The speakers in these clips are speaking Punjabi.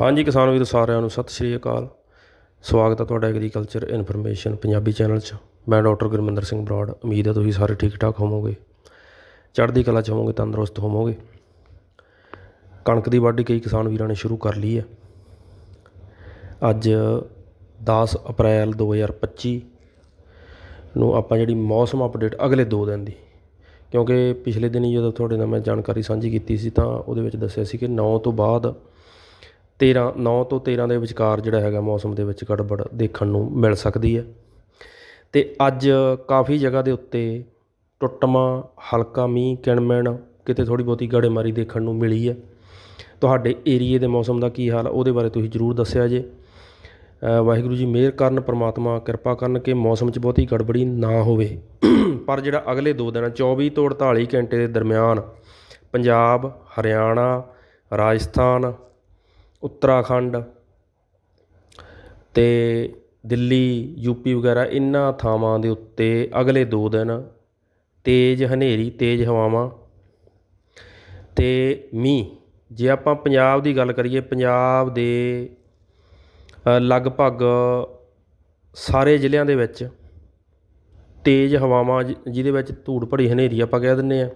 ਹਾਂਜੀ ਕਿਸਾਨ ਵੀਰੋ, ਸਾਰਿਆਂ ਨੂੰ ਸਤਿ ਸ਼੍ਰੀ ਅਕਾਲ। ਸਵਾਗਤ ਹੈ ਤੁਹਾਡਾ ਐਗਰੀਕਲਚਰ ਇਨਫੋਰਮੇਸ਼ਨ ਪੰਜਾਬੀ ਚੈਨਲ 'ਚ। ਮੈਂ ਡਾਕਟਰ ਗੁਰਮਿੰਦਰ ਸਿੰਘ ਬਰਾੜ, ਉਮੀਦ ਹੈ ਤੁਸੀਂ ਸਾਰੇ ਠੀਕ ਠਾਕ ਹੋਵੋਗੇ। ਚੜ੍ਹਦੀ ਕਲਾ 'ਚ ਹੋਵੋਗੇ, ਤੰਦਰੁਸਤ ਹੋਵੋਗੇ। ਕਣਕ ਦੀ ਵਾਢੀ ਕਈ ਕਿਸਾਨ ਵੀਰਾਂ ਨੇ ਸ਼ੁਰੂ ਕਰ ਲਈ ਹੈ। ਅੱਜ 10 ਅਪ੍ਰੈਲ 2025 ਨੂੰ ਆਪਾਂ ਜਿਹੜੀ ਮੌਸਮ ਅਪਡੇਟ ਅਗਲੇ 2 ਦਿਨ ਦੀ, ਕਿਉਂਕਿ ਪਿਛਲੇ ਦਿਨੀ ਜਦੋਂ ਤੁਹਾਡੇ ਨਾਲ ਮੈਂ ਜਾਣਕਾਰੀ ਸਾਂਝੀ ਕੀਤੀ ਸੀ ਤਾਂ ਉਹਦੇ ਵਿੱਚ ਦੱਸਿਆ ਸੀ ਕਿ 9 ਤੋਂ ਬਾਅਦ 13 9 ਤੋਂ 13 ਦੇ ਵਿਚਕਾਰ ਜਿਹੜਾ ਹੈਗਾ ਮੌਸਮ ਦੇ ਵਿੱਚ ਗੜਬੜ ਦੇਖਣ ਨੂੰ ਮਿਲ ਸਕਦੀ ਹੈ। ਅਤੇ ਅੱਜ ਕਾਫੀ ਜਗ੍ਹਾ ਦੇ ਉੱਤੇ ਟੁੱਟਵਾਂ ਹਲਕਾ ਮੀਂਹ ਕਿਣਮਿਣ ਕਿਤੇ ਥੋੜ੍ਹੀ ਬਹੁਤੀ ਗੜੇਮਾਰੀ ਦੇਖਣ ਨੂੰ ਮਿਲੀ ਹੈ। ਤੁਹਾਡੇ ਏਰੀਏ ਦੇ ਮੌਸਮ ਦਾ ਕੀ ਹਾਲ ਆ, ਉਹਦੇ ਬਾਰੇ ਤੁਸੀਂ ਜ਼ਰੂਰ ਦੱਸਿਆ ਜੇ। ਵਾਹਿਗੁਰੂ ਜੀ ਮਿਹਰ ਕਰਨ ਪ੍ਰਮਾਤਮਾ ਕਿਰਪਾ ਕਰਨ ਕਿ ਮੌਸਮ 'ਚ ਬਹੁਤੀ ਗੜਬੜੀ ਨਾ ਹੋਵੇ। ਪਰ ਜਿਹੜਾ ਅਗਲੇ 2 ਦਿਨ 24 ਤੋਂ 48 ਘੰਟੇ ਦੇ ਦਰਮਿਆਨ ਪੰਜਾਬ ਹਰਿਆਣਾ ਰਾਜਸਥਾਨ ਉੱਤਰਾਖੰਡ ਅਤੇ ਦਿੱਲੀ, ਯੂਪੀ ਵਗੈਰਾ ਇਹਨਾਂ ਥਾਵਾਂ ਦੇ ਉੱਤੇ ਅਗਲੇ ਦੋ ਦਿਨ ਤੇਜ਼ ਹਨੇਰੀ, ਤੇਜ਼ ਹਵਾਵਾਂ ਅਤੇ ਮੀਂਹ। ਜੇ ਆਪਾਂ ਪੰਜਾਬ ਦੀ ਗੱਲ ਕਰੀਏ, ਪੰਜਾਬ ਦੇ ਲਗਭਗ ਸਾਰੇ ਜ਼ਿਲ੍ਹਿਆਂ ਦੇ ਵਿੱਚ ਤੇਜ਼ ਹਵਾਵਾਂ ਜਿ- ਜਿਹਦੇ ਵਿੱਚ ਧੂੜ ਭਰੀ ਹਨੇਰੀ ਆਪਾਂ ਕਹਿ ਦਿੰਦੇ ਆ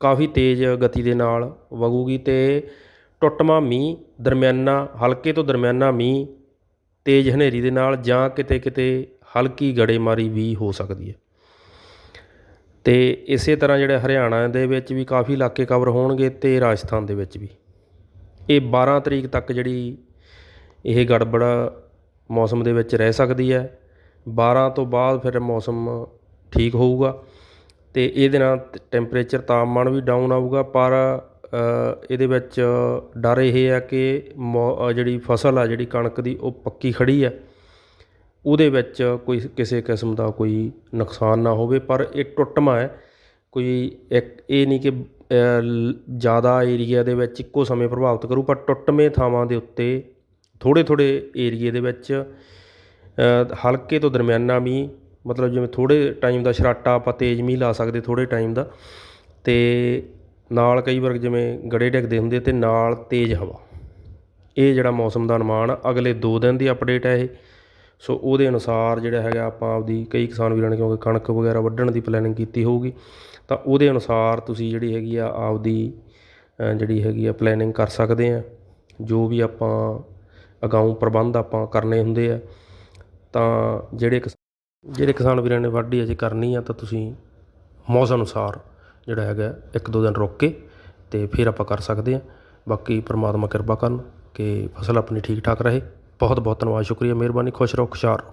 ਕਾਫੀ ਤੇਜ਼ ਗਤੀ ਦੇ ਨਾਲ ਵਗੂਗੀ ਤੇ ਟੁੱਟਵਾਂ ਮੀਂਹ ਦਰਮਿਆਨਾ, ਹਲਕੇ ਤੋਂ ਦਰਮਿਆਨਾ ਮੀਂਹ ਤੇਜ਼ ਹਨੇਰੀ ਦੇ ਨਾਲ ਜਾਂ ਕਿਤੇ ਕਿਤੇ ਹਲਕੀ ਗੜੇਮਾਰੀ ਵੀ ਹੋ ਸਕਦੀ ਹੈ। ਤੇ ਇਸੇ ਤਰ੍ਹਾਂ ਜਿਹੜੇ ਹਰਿਆਣਾ ਦੇ ਵਿੱਚ ਵੀ ਕਾਫੀ ਇਲਾਕੇ ਕਵਰ ਹੋਣਗੇ ਤੇ ਰਾਜਸਥਾਨ ਦੇ ਵਿੱਚ ਵੀ। ਇਹ 12 ਤਰੀਕ ਤੱਕ ਜਿਹੜੀ ਇਹ ਗੜਬੜ ਮੌਸਮ ਦੇ ਵਿੱਚ ਰਹਿ ਸਕਦੀ ਹੈ। 12 ਤੋਂ ਬਾਅਦ ਫਿਰ ਮੌਸਮ ਠੀਕ ਹੋਊਗਾ ਤੇ ਇਹਦੇ ਨਾਲ ਟੈਂਪਰੇਚਰ ਤਾਪਮਾਨ ਵੀ ਡਾਊਨ ਆਊਗਾ ਪਰ ਇਹਦੇ ਵਿੱਚ ਡਰ ਇਹ ਹੈ ਕਿ ਮੌ- ਜਿਹੜੀ ਫਸਲ ਆ ਜਿਹੜੀ ਕਣਕ ਦੀ ਉਹ ਪੱਕੀ ਖੜ੍ਹੀ ਹੈ ਉਹਦੇ ਵਿੱਚ ਕੋਈ ਕਿਸੇ ਕਿਸਮ ਦਾ ਕੋਈ ਨੁਕਸਾਨ ਨਾ ਹੋਵੇ ਪਰ ਇਹ ਟੁੱਟਮਾ ਹੈ। ਕੋਈ ਇੱਕ ਇਹ ਨਹੀਂ ਕਿ ਅ, ਜ਼ਿਆਦਾ ਏਰੀਆ ਦੇ ਵਿੱਚ ਇੱਕੋ ਸਮੇਂ ਪ੍ਰਭਾਵਿਤ ਕਰੂ ਪਰ ਟੁੱਟਵੇਂ ਥਾਵਾਂ ਦੇ ਉੱਤੇ ਥੋੜ੍ਹੇ ਥੋੜ੍ਹੇ ਏਰੀਏ ਦੇ ਵਿੱਚ ਹਲਕੇ ਤੋਂ ਦਰਮਿਆਨਾ ਮੀਂਹ ਮਤਲਬ ਜਿਵੇਂ ਥੋੜ੍ਹੇ ਟਾਈਮ ਦਾ ਸ਼ਰਾਟਾ ਆਪਾਂ ਤੇਜ਼ ਮੀਂਹ ਲਾ ਸਕਦੇ ਥੋੜ੍ਹੇ ਟਾਈਮ ਦਾ ਤੇ ਨਾਲ ਕਈ ਵਾਰ ਜਿਵੇਂ ਗੜੇ ਡਿੱਗਦੇ ਹੁੰਦੇ ਅਤੇ ਨਾਲ ਤੇਜ਼ ਹਵਾ। ਇਹ ਜਿਹੜਾ ਮੌਸਮ ਦਾ ਅਨੁਮਾਨ ਆ, ਅਗਲੇ ਦੋ ਦਿਨ ਦੀ ਅਪਡੇਟ ਹੈ ਇਹ। ਸੋ ਉਹਦੇ ਅਨੁਸਾਰ ਜਿਹੜਾ ਹੈਗਾ ਆਪਾਂ ਆਪਦੀ ਕਈ ਕਿਸਾਨ ਵੀਰਾਂ ਨੇ ਕਿਉਂਕਿ ਕਣਕ ਵਗੈਰਾ ਵੱਢਣ ਦੀ ਪਲੈਨਿੰਗ ਕੀਤੀ ਹੋਊਗੀ ਤਾਂ ਉਹਦੇ ਅਨੁਸਾਰ ਤੁਸੀਂ ਜਿਹੜੀ ਹੈਗੀ ਆ ਆਪਦੀ ਜਿਹੜੀ ਹੈਗੀ ਆ ਪਲੈਨਿੰਗ ਕਰ ਸਕਦੇ ਆ। ਜੋ ਵੀ ਆਪਾਂ ਅਗਾਊਂ ਪ੍ਰਬੰਧ ਆਪਾਂ ਕਰਨੇ ਹੁੰਦੇ ਆ ਤਾਂ ਜਿਹੜੇ ਕਿਸ- ਜਿਹੜੇ ਕਿਸਾਨ ਵੀਰਾਂ ਨੇ ਵਾਢੀ ਅਜੇ ਕਰਨੀ ਆ ਤਾਂ ਤੁਸੀਂ ਮੌਸਮ ਅਨੁਸਾਰ ਜਿਹੜਾ ਹੈਗਾ ਇੱਕ ਦੋ ਦਿਨ ਰੁਕ ਕੇ ਤੇ ਫਿਰ ਆਪਾਂ ਕਰ ਸਕਦੇ ਹਾਂ। ਬਾਕੀ ਪਰਮਾਤਮਾ ਕਿਰਪਾ ਕਰਨ ਕਿ ਫਸਲ ਆਪਣੀ ਠੀਕ ਠਾਕ ਰਹੇ। ਬਹੁਤ ਬਹੁਤ ਧੰਨਵਾਦ, ਸ਼ੁਕਰੀਆ, ਮਿਹਰਬਾਨੀ, ਖੁਸ਼ ਰਹੋ, ਖੁਸ਼ਹਾਲ ਰਹੋ।